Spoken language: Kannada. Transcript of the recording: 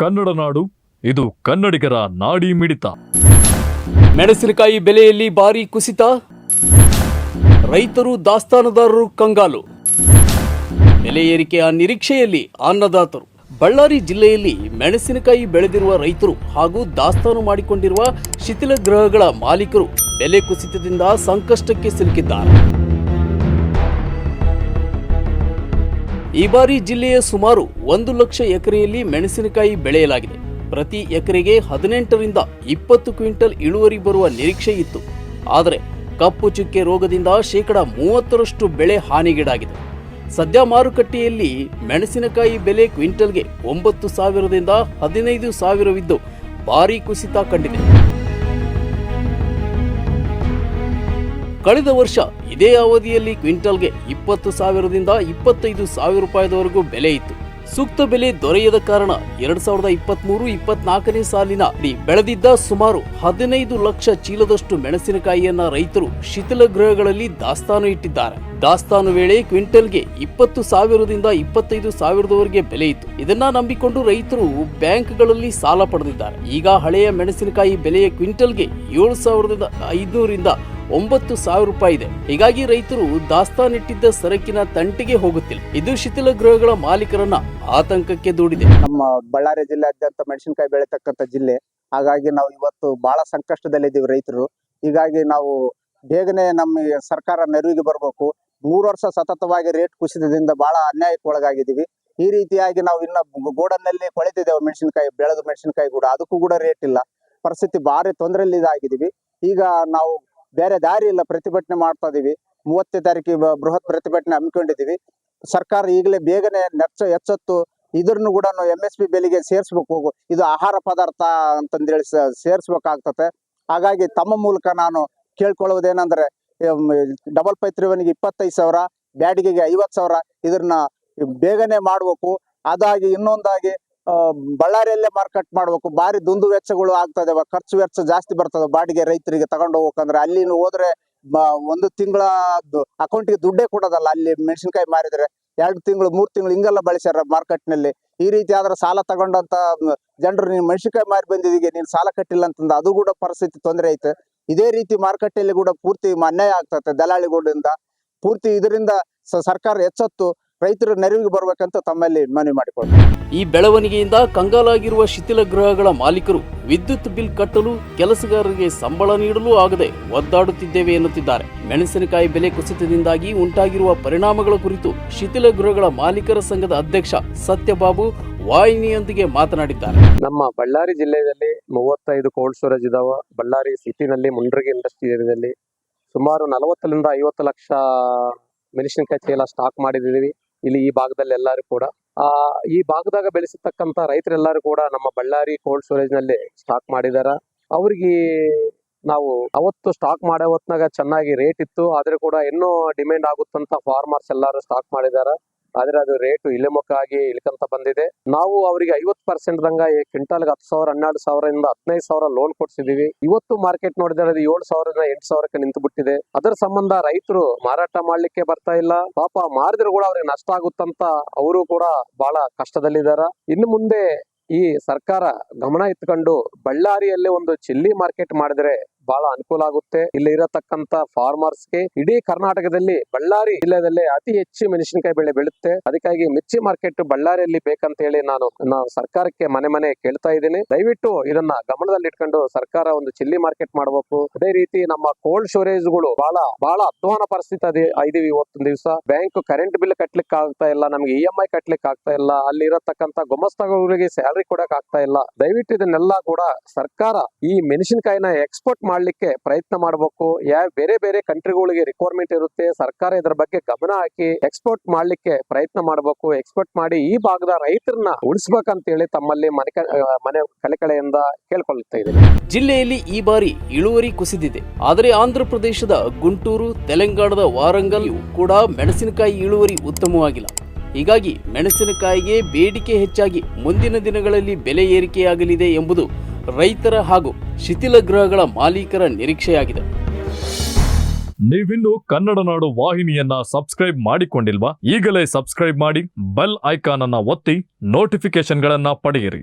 ಕನ್ನಡ ನಾಡು, ಇದು ಕನ್ನಡಿಗರ ನಾಡಿ ಮಿಡಿತ. ಮೆಣಸಿನಕಾಯಿ ಬೆಲೆಯಲ್ಲಿ ಭಾರಿ ಕುಸಿತ, ರೈತರು ದಾಸ್ತಾನುದಾರರು ಕಂಗಾಲು. ಬೆಲೆ ಏರಿಕೆಯ ನಿರೀಕ್ಷೆಯಲ್ಲಿ ಅನ್ನದಾತರು. ಬಳ್ಳಾರಿ ಜಿಲ್ಲೆಯಲ್ಲಿ ಮೆಣಸಿನಕಾಯಿ ಬೆಳೆದಿರುವ ರೈತರು ಹಾಗೂ ದಾಸ್ತಾನು ಮಾಡಿಕೊಂಡಿರುವ ಶಿಥಿಲ ಗೃಹಗಳ ಮಾಲೀಕರು ಬೆಲೆ ಕುಸಿತದಿಂದ ಸಂಕಷ್ಟಕ್ಕೆ ಸಿಲುಕಿದ್ದಾರೆ. ಈ ಬಾರಿ ಜಿಲ್ಲೆಯ ಸುಮಾರು ಒಂದು ಲಕ್ಷ ಎಕರೆಯಲ್ಲಿ ಮೆಣಸಿನಕಾಯಿ ಬೆಳೆಯಲಾಗಿದೆ. ಪ್ರತಿ ಎಕರೆಗೆ ಹದಿನೆಂಟರಿಂದ ಇಪ್ಪತ್ತು ಕ್ವಿಂಟಲ್ ಇಳುವರಿ ಬರುವ ನಿರೀಕ್ಷೆ ಇತ್ತು. ಆದರೆ ಕಪ್ಪು ಚುಕ್ಕೆ ರೋಗದಿಂದ ಶೇಕಡ ಮೂವತ್ತರಷ್ಟು ಬೆಳೆ ಹಾನಿಗೀಡಾಗಿದೆ. ಸದ್ಯ ಮಾರುಕಟ್ಟೆಯಲ್ಲಿ ಮೆಣಸಿನಕಾಯಿ ಬೆಲೆ ಕ್ವಿಂಟಲ್ಗೆ ಒಂಬತ್ತು ಸಾವಿರದಿಂದ ಹದಿನೈದು ಸಾವಿರವಿದ್ದು ಭಾರೀ ಕುಸಿತ ಕಂಡಿದೆ. ಕಳೆದ ವರ್ಷ ಇದೇ ಅವಧಿಯಲ್ಲಿ ಕ್ವಿಂಟಲ್ಗೆ ಇಪ್ಪತ್ತು ಸಾವಿರದಿಂದ ಇಪ್ಪತ್ತೈದು ಸಾವಿರ ರೂಪಾಯಿದವರೆಗೂ ಬೆಲೆ ಇತ್ತು. ಸೂಕ್ತ ಬೆಲೆ ದೊರೆಯದ ಕಾರಣ ಎರಡ್ ಸಾವಿರದ ಇಪ್ಪತ್ಮೂರು ಇಪ್ಪತ್ನಾಲ್ಕನೇ ಸಾಲಿನ ಬೆಳೆದಿದ್ದ ಸುಮಾರು ಹದಿನೈದು ಲಕ್ಷ ಚೀಲದಷ್ಟು ಮೆಣಸಿನಕಾಯಿಯನ್ನ ರೈತರು ಶಿಥಿಲ ಗೃಹಗಳಲ್ಲಿ ದಾಸ್ತಾನು ಇಟ್ಟಿದ್ದಾರೆ. ದಾಸ್ತಾನು ವೇಳೆ ಕ್ವಿಂಟಲ್ಗೆ ಇಪ್ಪತ್ತು ಸಾವಿರದಿಂದ ಇಪ್ಪತ್ತೈದು ಸಾವಿರದವರೆಗೆ ಬೆಲೆ ಇತ್ತು. ಇದನ್ನ ನಂಬಿಕೊಂಡು ರೈತರು ಬ್ಯಾಂಕ್ಗಳಲ್ಲಿ ಸಾಲ ಪಡೆದಿದ್ದಾರೆ. ಈಗ ಹಳೆಯ ಮೆಣಸಿನಕಾಯಿ ಬೆಲೆಯ ಕ್ವಿಂಟಲ್ಗೆ ಏಳು ಸಾವಿರದ ಐದುನೂರಿಂದ ಒಂಬತ್ತು ಸಾವಿರ ರೂಪಾಯಿ ಇದೆ. ಹೀಗಾಗಿ ರೈತರು ದಾಸ್ತಾನಿಟ್ಟಿದ್ದ ಸರಕಿನ ತಂಟಿಗೆ ಹೋಗುತ್ತಿಲ್ಲ. ಇದು ಶಿಥಿಲ ಗೃಹಗಳ ಮಾಲೀಕರನ್ನ ಆತಂಕಕ್ಕೆ ದೂಡಿದೆ. ನಮ್ಮ ಬಳ್ಳಾರಿ ಜಿಲ್ಲೆಯಾದ್ಯಂತ ಮೆಣಸಿನಕಾಯಿ ಬೆಳೀತಕ್ಕಂಥ ಜಿಲ್ಲೆ. ಹಾಗಾಗಿ ನಾವು ಇವತ್ತು ಬಹಳ ಸಂಕಷ್ಟದಲ್ಲಿದ್ದೀವಿ ರೈತರು. ಹೀಗಾಗಿ ನಾವು ಬೇಗನೆ ನಮ್ಮ ಸರ್ಕಾರ ನೆರವಿಗೆ ಬರಬೇಕು. ಮೂರು ವರ್ಷ ಸತತವಾಗಿ ರೇಟ್ ಕುಸಿತದಿಂದ ಬಹಳ ಅನ್ಯಾಯಕ್ಕೆ ಒಳಗಾಗಿದ್ದೀವಿ. ಈ ರೀತಿಯಾಗಿ ನಾವು ಇನ್ನ ಗೋಡನ್ನಲ್ಲಿ ಕೊಳೆತಿದ್ದೇವೆ ಮೆಣಸಿನಕಾಯಿ, ಬೆಳೆದ ಮೆಣಸಿನಕಾಯಿ ಕೂಡ. ಅದಕ್ಕೂ ಕೂಡ ರೇಟ್ ಇಲ್ಲ. ಪರಿಸ್ಥಿತಿ ಭಾರಿ ತೊಂದರೆಯಲ್ಲಿ ಇದಾಗಿದ್ದೀವಿ ಈಗ ನಾವು ಬೇರೆ ದಾರಿ ಇಲ್ಲ ಪ್ರತಿಭಟನೆ ಮಾಡ್ತಾ ಇದೀವಿ ಮೂವತ್ತನೇ ತಾರೀಕಿಗೆ ಬೃಹತ್ ಪ್ರತಿಭಟನೆ ಹಮ್ಮಿಕೊಂಡಿದ್ದೀವಿ. ಸರ್ಕಾರ ಈಗಲೇ ಬೇಗನೆ ನೆಚ್ಚ ಎಚ್ಚೆತ್ತು. ಇದ್ರನ್ನು ಕೂಡ ಎಂ ಎಸ್ ಪಿ ಬೆಲೆಗೆ ಸೇರಿಸ್ಬೇಕು ಇದು ಆಹಾರ ಪದಾರ್ಥ ಅಂತಂದೇಳಿ ಸೇರಿಸ್ಬೇಕಾಗ್ತತೆ. ಹಾಗಾಗಿ ತಮ್ಮ ಮೂಲಕ ನಾನು ಕೇಳ್ಕೊಳ್ಳೋದೇನಂದ್ರೆ ಡಬಲ್ ಪೈತ್ರಿವನಿಗೆ ಇಪ್ಪತ್ತೈದು ಸಾವಿರ, ಬ್ಯಾಡಿಗೆಗೆ ಐವತ್ತು ಸಾವಿರ, ಇದನ್ನ ಬೇಗನೆ ಮಾಡಬೇಕು. ಅದಾಗಿ ಇನ್ನೊಂದಾಗಿ ಬಳ್ಳಾರಿಯಲ್ಲೇ ಮಾರ್ಕೆಟ್ ಮಾಡ್ಬೇಕು. ಬಾರಿ ದುಂದು ವೆಚ್ಚಗಳು ಆಗ್ತದೆ. ಖರ್ಚು ವೆಚ್ಚ ಜಾಸ್ತಿ ಬರ್ತದೆ. ಬಾಡಿಗೆ ರೈತರಿಗೆ ತಗೊಂಡು ಹೋಗ್ಬೇಕಂದ್ರೆ ಅಲ್ಲಿ ಹೋದ್ರೆ ಒಂದು ತಿಂಗಳ ಅಕೌಂಟಿಗೆ ದುಡ್ಡೇ ಕೊಡೋದಲ್ಲ. ಅಲ್ಲಿ ಮೆಣಸಿನ್ಕಾಯಿ ಮಾರಿದ್ರೆ ಎರಡು ತಿಂಗಳು, ಮೂರ್ ತಿಂಗಳು ಹಿಂಗೆಲ್ಲ ಬಳಸ್ಯಾರ ಮಾರ್ಕೆಟ್ನಲ್ಲಿ ಈ ರೀತಿ ಆದ್ರೆ ಸಾಲ ತಗೊಂಡಂತ ಜನರು ನೀನ್ ಮೆಣಸಿನ್ಕಾಯಿ ಮಾರಿ ಬಂದಿದ್ದೀಗೆ ನೀನ್ ಸಾಲ ಕಟ್ಟಿಲ್ಲ ಅಂತಂದ ಅದು ಕೂಡ ಪರಿಸ್ಥಿತಿ ತೊಂದರೆ ಐತೆ. ಇದೇ ರೀತಿ ಮಾರುಕಟ್ಟೆಯಲ್ಲಿ ಕೂಡ ಪೂರ್ತಿ ಅನ್ಯಾಯ ಆಗ್ತದೆ ದಲಾಳಿಗಳಿಂದ ಪೂರ್ತಿ ಇದರಿಂದ ಸರ್ಕಾರ ಎಚ್ಚೆತ್ತು. ರೈತರ ನೆರವಿಗೆ ಬರಬೇಕಂತ ತಮ್ಮಲ್ಲಿ ಮನವಿ ಮಾಡಿಕೊಂಡು ಈ ಬೆಳವಣಿಗೆಯಿಂದ ಕಂಗಾಲಾಗಿರುವ ಶಿಥಿಲ ಗೃಹಗಳ ಮಾಲೀಕರು ವಿದ್ಯುತ್ ಬಿಲ್ ಕಟ್ಟಲು ಕೆಲಸಗಾರರಿಗೆ ಸಂಬಳ ನೀಡಲು ಆಗದೆ ಒದ್ದಾಡುತ್ತಿದ್ದೇವೆ ಎನ್ನುತ್ತಿದ್ದಾರೆ. ಮೆಣಸಿನಕಾಯಿ ಬೆಲೆ ಕುಸಿತದಿಂದಾಗಿ ಉಂಟಾಗಿರುವ ಪರಿಣಾಮಗಳ ಕುರಿತು ಶಿಥಿಲ ಗೃಹಗಳ ಮಾಲೀಕರ ಸಂಘದ ಅಧ್ಯಕ್ಷ ಸತ್ಯಬಾಬು ವಾಹಿನಿಯೊಂದಿಗೆ ಮಾತನಾಡಿದ್ದಾರೆ. ನಮ್ಮ ಬಳ್ಳಾರಿ ಜಿಲ್ಲೆಯಲ್ಲಿ ಮೂವತ್ತೈದು ಕೋಲ್ಡ್ ಸ್ಟೋರೇಜ್ ಇದಾವ. ಬಳ್ಳಾರಿ ಸಿಟಿನಲ್ಲಿ ಮುಂಡ್ರಗಿ ಇಂಡಸ್ಟ್ರಿ ಏರಿಯಾದಲ್ಲಿ ಸುಮಾರು ನಲವತ್ತರಿಂದ ಐವತ್ತು ಲಕ್ಷ ಮೆಣಸಿನಕಾಯಿ ಚೀಲ ಸ್ಟಾಕ್ ಮಾಡಿದ್ದೀವಿ. ಇಲ್ಲಿ ಈ ಭಾಗದಲ್ಲಿ ಎಲ್ಲರೂ ಕೂಡ, ಆ, ಈ ಭಾಗದಾಗ ಬೆಳೆಸಿರ್ತಕ್ಕಂಥ ರೈತರೆಲ್ಲರೂ ಕೂಡ ನಮ್ಮ ಬಳ್ಳಾರಿ ಕೋಲ್ಡ್ ಸ್ಟೋರೇಜ್ನಲ್ಲಿ ಸ್ಟಾಕ್ ಮಾಡಿದಾರ. ಅವ್ರಿಗೆ ನಾವು ಅವತ್ತು ಸ್ಟಾಕ್ ಮಾಡೋ ಹೊತ್ನಾಗ ಚೆನ್ನಾಗಿ ರೇಟ್ ಇತ್ತು, ಆದ್ರೆ ಕೂಡ ಇನ್ನೂ ಡಿಮ್ಯಾಂಡ್ ಆಗುತ್ತಂತ ಫಾರ್ಮರ್ಸ್ ಎಲ್ಲರೂ ಸ್ಟಾಕ್ ಮಾಡಿದಾರ. ಆದ್ರೆ ಅದು ರೇಟ್ ಇಳಿಮುಖ ಆಗಿ ಇಳ್ಕಂತ ಬಂದಿದೆ. ನಾವು ಅವರಿಗೆ ಐವತ್ ಪರ್ಸೆಂಟ್ ದಂಗ ಕ್ವಿಂಟಾಲ್ಗೆ ಹತ್ತು ಸಾವಿರ, ಹನ್ನೆರಡು ಸಾವಿರದಿಂದ ಹದಿನೈದು ಸಾವಿರ ಲೋನ್ ಕೊಡ್ಸಿದೀವಿ. ಇವತ್ತು ಮಾರ್ಕೆಟ್ ನೋಡಿದ್ರೆ ಅದು ಏಳು ಸಾವಿರದಿಂದ ಎಂಟು ಸಾವಿರಕ್ಕೆ ನಿಂತು ಬಿಟ್ಟಿದೆ ಅದರ ಸಂಬಂಧ ರೈತರು ಮಾರಾಟ ಮಾಡ್ಲಿಕ್ಕೆ ಬರ್ತಾ ಇಲ್ಲ. ಪಾಪ ಮಾರಿದ್ರು ಕೂಡ ಅವ್ರಿಗೆ ನಷ್ಟ ಆಗುತ್ತಂತ ಅವರು ಕೂಡ ಬಹಳ ಕಷ್ಟದಲ್ಲಿದ್ದಾರ. ಇನ್ನು ಮುಂದೆ ಈ ಸರ್ಕಾರ ಗಮನ ಇಟ್ಕೊಂಡು ಬಳ್ಳಾರಿಯಲ್ಲಿ ಒಂದು ಚಿಲ್ಲಿ ಮಾರ್ಕೆಟ್ ಮಾಡಿದ್ರೆ ಬಹಳ ಅನುಕೂಲ ಆಗುತ್ತೆ. ಇಲ್ಲಿ ಇರತಕ್ಕಂತ ಫಾರ್ಮರ್ಸ್ಗೆ ಇಡೀ ಕರ್ನಾಟಕದಲ್ಲಿ ಬಳ್ಳಾರಿ ಜಿಲ್ಲೆಯಲ್ಲಿ ಅತಿ ಹೆಚ್ಚು ಮೆಣಸಿನಕಾಯಿ ಬೆಳೆ ಬೆಳುತ್ತೆ. ಅದಕ್ಕಾಗಿ ಮಿರ್ಚಿ ಮಾರ್ಕೆಟ್ ಬಳ್ಳಾರಿಯಲ್ಲಿ ಬೇಕಂತ ಹೇಳಿ ನಾನು ನಾವು ಸರ್ಕಾರಕ್ಕೆ ಮನೆ ಮನೆ ಕೇಳ್ತಾ ಇದ್ದೀನಿ. ದಯವಿಟ್ಟು ಇದನ್ನ ಗಮನದಲ್ಲಿ ಇಟ್ಕೊಂಡು ಸರ್ಕಾರ ಒಂದು ಚಿಲ್ಲಿ ಮಾರ್ಕೆಟ್ ಮಾಡಬೇಕು. ಅದೇ ರೀತಿ ನಮ್ಮ ಕೋಲ್ಡ್ ಸ್ಟೋರೇಜ್ಗಳು ಬಹಳ ಬಹಳ ಅಧ್ವಾನ ಪರಿಸ್ಥಿತಿ ಇದೀವಿ ಇವತ್ತೊಂದು ದಿವಸ. ಬ್ಯಾಂಕ್ ಕರೆಂಟ್ ಬಿಲ್ ಕಟ್ಲಿಕ್ಕೆ ಆಗ್ತಾ ಇಲ್ಲ, ನಮ್ಗೆ ಇ ಎಂ ಐ ಕಟ್ಲಿಕ್ಕೆ ಆಗ್ತಾ ಇಲ್ಲ, ಅಲ್ಲಿ ಇರತಕ್ಕಂತ ಗುಮಸ್ತಗಳಿಗೆ ಸ್ಯಾಲರಿ ಕೊಡಕ್ ಆಗ್ತಾ ಇಲ್ಲ. ದಯವಿಟ್ಟು ಇದನ್ನೆಲ್ಲ ಕೂಡ ಸರ್ಕಾರ ಈ ಮೆಣಸಿನಕಾಯಿನ ಎಕ್ಸ್ಪೋರ್ಟ್ ಮಾಡ್ಲಿಕ್ಕೆ ಪ್ರಯತ್ನ ಮಾಡಬೇಕು. ಯಾವ ಬೇರೆ ಬೇರೆ ಕಂಟ್ರಿಗಳಿಗೆ ರಿಕ್ವೈರ್ಮೆಂಟ್ ಇರುತ್ತೆ. ಸರ್ಕಾರ ಇದರ ಬಗ್ಗೆ ಗಮನ ಹಾಕಿ ಎಕ್ಸ್ಪೋರ್ಟ್ ಮಾಡಲಿಕ್ಕೆ ಪ್ರಯತ್ನ ಮಾಡಬೇಕು. ಎಕ್ಸ್ಪೋರ್ಟ್ ಮಾಡಿ ಈ ಭಾಗದ ರೈತರನ್ನ ಉಳಿಸ್ಬೇಕಂತ ಹೇಳಿ ತಮ್ಮಲ್ಲಿ ಮನೆ ಮನೆ ಕಲೆಕಳೆಯಿಂದ ಕೇಳ್ಕೊಳ್ತಾ ಇದ್ದೀನಿ. ಜಿಲ್ಲೆಯಲ್ಲಿ ಈ ಬಾರಿ ಇಳುವರಿ ಕುಸಿದಿದೆ. ಆದರೆ ಆಂಧ್ರ ಪ್ರದೇಶದ ಗುಂಟೂರು, ತೆಲಂಗಾಣದ ವಾರಂಗಲ್ ಕೂಡ ಮೆಣಸಿನಕಾಯಿ ಇಳುವರಿ ಉತ್ತಮವಾಗಿಲ್ಲ. ಹೀಗಾಗಿ ಮೆಣಸಿನಕಾಯಿಗೆ ಬೇಡಿಕೆ ಹೆಚ್ಚಾಗಿ ಮುಂದಿನ ದಿನಗಳಲ್ಲಿ ಬೆಲೆ ಏರಿಕೆಯಾಗಲಿದೆ ಎಂಬುದು ರೈತರ ಹಾಗೂ ಶಿಥಿಲ ಗೃಹಗಳ ಮಾಲೀಕರ ನಿರೀಕ್ಷೆಯಾಗಿದೆ. ನೀವಿನ್ನು ಕನ್ನಡ ನಾಡು ವಾಹಿನಿಯನ್ನ ಸಬ್ಸ್ಕ್ರೈಬ್ ಮಾಡಿಕೊಂಡಿಲ್ವಾ? ಈಗಲೇ ಸಬ್ಸ್ಕ್ರೈಬ್ ಮಾಡಿ ಬೆಲ್ ಐಕಾನ್ ಅನ್ನ ಒತ್ತಿ ನೋಟಿಫಿಕೇಶನ್ಗಳನ್ನ ಪಡೆಯಿರಿ.